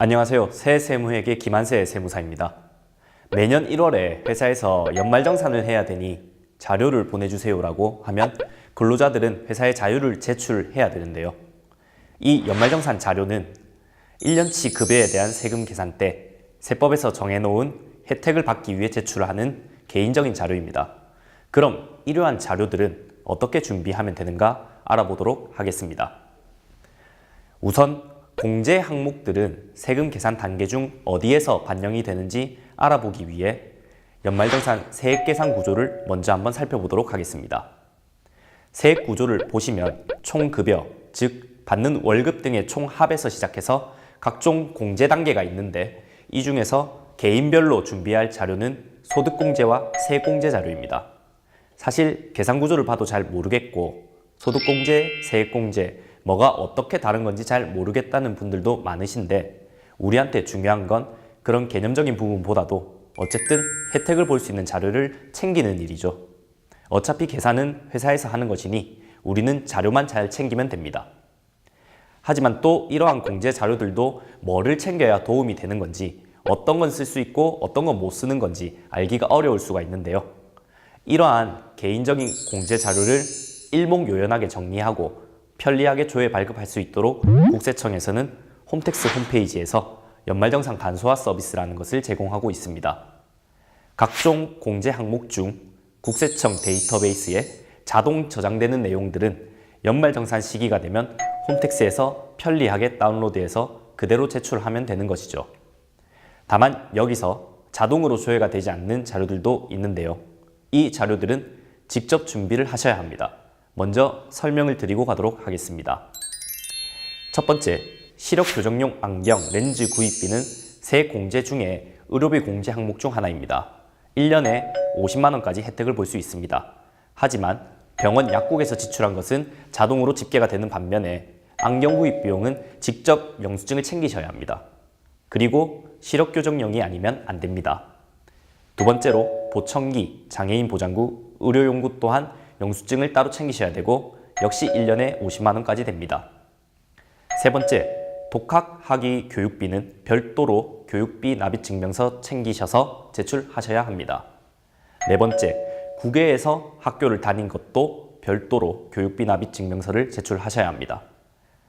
안녕하세요. 새 세무회계 김한세 세무사입니다. 매년 1월에 회사에서 연말정산을 해야 되니 자료를 보내주세요라고 하면 근로자들은 회사에 자료를 제출해야 되는데요. 이 연말정산 자료는 1년치 급여에 대한 세금 계산 때 세법에서 정해놓은 혜택을 받기 위해 제출하는 개인적인 자료입니다. 그럼 이러한 자료들은 어떻게 준비하면 되는가 알아보도록 하겠습니다. 우선 공제 항목들은 세금 계산 단계 중 어디에서 반영이 되는지 알아보기 위해 연말정산 세액 계산 구조를 먼저 한번 살펴보도록 하겠습니다. 세액 구조를 보시면 총 급여, 즉 받는 월급 등의 총 합에서 시작해서 각종 공제 단계가 있는데 이 중에서 개인별로 준비할 자료는 소득공제와 세액공제 자료입니다. 사실 계산 구조를 봐도 잘 모르겠고 소득공제, 세액공제 뭐가 어떻게 다른 건지 잘 모르겠다는 분들도 많으신데 우리한테 중요한 건 그런 개념적인 부분보다도 어쨌든 혜택을 볼 수 있는 자료를 챙기는 일이죠. 어차피 계산은 회사에서 하는 것이니 우리는 자료만 잘 챙기면 됩니다. 하지만 또 이러한 공제 자료들도 뭐를 챙겨야 도움이 되는 건지 어떤 건 쓸 수 있고 어떤 건 못 쓰는 건지 알기가 어려울 수가 있는데요. 이러한 개인적인 공제 자료를 일목요연하게 정리하고 편리하게 조회 발급할 수 있도록 국세청에서는 홈택스 홈페이지에서 연말정산 간소화 서비스라는 것을 제공하고 있습니다. 각종 공제 항목 중 국세청 데이터베이스에 자동 저장되는 내용들은 연말정산 시기가 되면 홈택스에서 편리하게 다운로드해서 그대로 제출하면 되는 것이죠. 다만 여기서 자동으로 조회가 되지 않는 자료들도 있는데요. 이 자료들은 직접 준비를 하셔야 합니다. 먼저 설명을 드리고 가도록 하겠습니다. 첫 번째, 시력 교정용 안경 렌즈 구입비는 세 공제 중에 의료비 공제 항목 중 하나입니다. 1년에 50만 원까지 혜택을 볼 수 있습니다. 하지만 병원 약국에서 지출한 것은 자동으로 집계가 되는 반면에 안경 구입 비용은 직접 영수증을 챙기셔야 합니다. 그리고 시력 교정용이 아니면 안 됩니다. 두 번째로 보청기, 장애인 보장구, 의료용구 또한 영수증을 따로 챙기셔야 되고 역시 1년에 50만 원까지 됩니다. 세 번째, 독학 학위 교육비는 별도로 교육비 납입 증명서 챙기셔서 제출하셔야 합니다. 네 번째, 국외에서 학교를 다닌 것도 별도로 교육비 납입 증명서를 제출하셔야 합니다.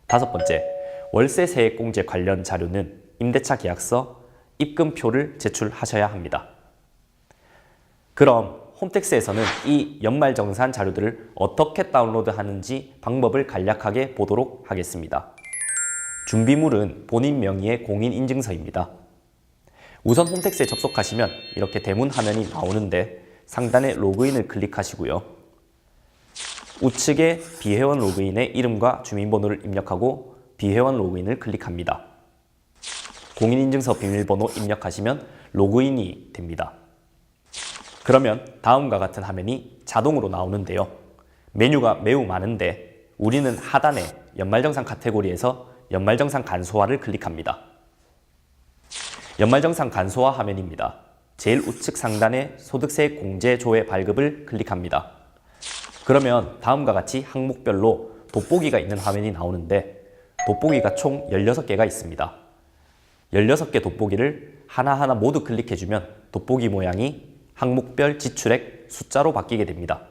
다섯 번째, 월세 세액 공제 관련 자료는 임대차 계약서, 입금표를 제출하셔야 합니다. 그럼 홈택스에서는 이 연말정산 자료들을 어떻게 다운로드 하는지 방법을 간략하게 보도록 하겠습니다. 준비물은 본인 명의의 공인인증서입니다. 우선 홈택스에 접속하시면 이렇게 대문 화면이 나오는데 상단에 로그인을 클릭하시고요. 우측에 비회원 로그인의 이름과 주민번호를 입력하고 비회원 로그인을 클릭합니다. 공인인증서 비밀번호 입력하시면 로그인이 됩니다. 그러면 다음과 같은 화면이 자동으로 나오는데요. 메뉴가 매우 많은데 우리는 하단에 연말정산 카테고리에서 연말정산 간소화를 클릭합니다. 연말정산 간소화 화면입니다. 제일 우측 상단에 소득세 공제 조회 발급을 클릭합니다. 그러면 다음과 같이 항목별로 돋보기가 있는 화면이 나오는데 돋보기가 총 16개가 있습니다. 16개 돋보기를 하나하나 모두 클릭해주면 돋보기 모양이 항목별 지출액 숫자로 바뀌게 됩니다.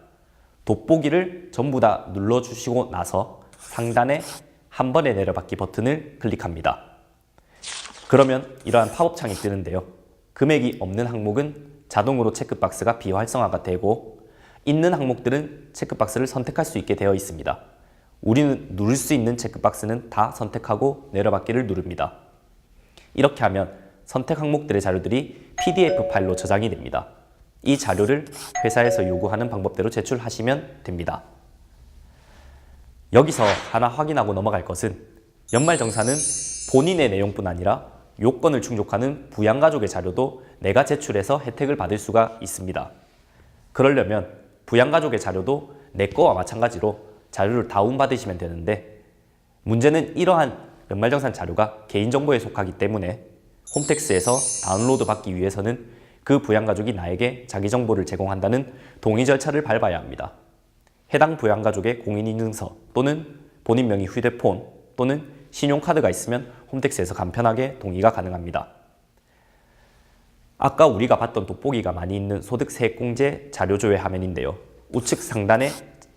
돋보기를 전부 다 눌러주시고 나서 상단에 한 번에 내려받기 버튼을 클릭합니다. 그러면 이러한 팝업 창이 뜨는데요. 금액이 없는 항목은 자동으로 체크박스가 비활성화가 되고 있는 항목들은 체크박스를 선택할 수 있게 되어 있습니다. 우리는 누를 수 있는 체크박스는 다 선택하고 내려받기를 누릅니다. 이렇게 하면 선택 항목들의 자료들이 PDF 파일로 저장이 됩니다. 이 자료를 회사에서 요구하는 방법대로 제출하시면 됩니다. 여기서 하나 확인하고 넘어갈 것은 연말정산은 본인의 내용뿐 아니라 요건을 충족하는 부양가족의 자료도 내가 제출해서 혜택을 받을 수가 있습니다. 그러려면 부양가족의 자료도 내 거와 마찬가지로 자료를 다운받으시면 되는데 문제는 이러한 연말정산 자료가 개인정보에 속하기 때문에 홈택스에서 다운로드 받기 위해서는 그 부양가족이 나에게 자기 정보를 제공한다는 동의 절차를 밟아야 합니다. 해당 부양가족의 공인인증서 또는 본인 명의 휴대폰 또는 신용카드가 있으면 홈택스에서 간편하게 동의가 가능합니다. 아까 우리가 봤던 돋보기가 많이 있는 소득세액공제 자료조회 화면인데요. 우측 상단에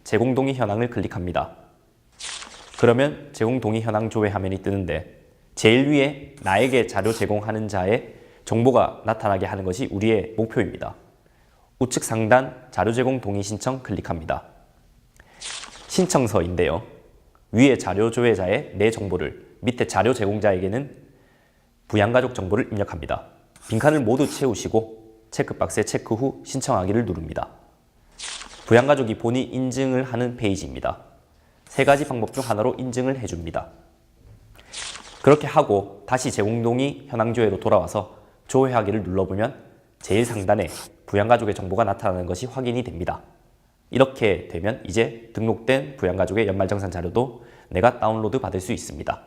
제공동의 현황을 클릭합니다. 그러면 제공동의 현황 조회 화면이 뜨는데 제일 위에 나에게 자료 제공하는 자의 정보가 나타나게 하는 것이 우리의 목표입니다. 우측 상단 자료 제공 동의 신청 클릭합니다. 신청서인데요. 위에 자료 조회자의 내 정보를 밑에 자료 제공자에게는 부양가족 정보를 입력합니다. 빈칸을 모두 채우시고 체크박스에 체크 후 신청하기를 누릅니다. 부양가족이 본인 인증을 하는 페이지입니다. 세 가지 방법 중 하나로 인증을 해줍니다. 그렇게 하고 다시 제공동의 현황조회로 돌아와서 조회하기를 눌러보면 제일 상단에 부양가족의 정보가 나타나는 것이 확인이 됩니다. 이렇게 되면 이제 등록된 부양가족의 연말정산 자료도 내가 다운로드 받을 수 있습니다.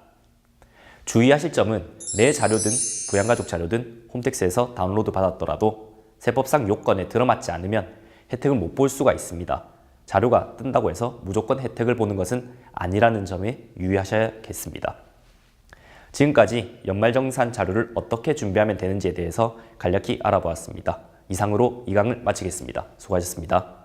주의하실 점은 내 자료든 부양가족 자료든 홈택스에서 다운로드 받았더라도 세법상 요건에 들어맞지 않으면 혜택을 못 볼 수가 있습니다. 자료가 뜬다고 해서 무조건 혜택을 보는 것은 아니라는 점에 유의하셔야겠습니다. 지금까지 연말정산 자료를 어떻게 준비하면 되는지에 대해서 간략히 알아보았습니다. 이상으로 이 강을 마치겠습니다. 수고하셨습니다.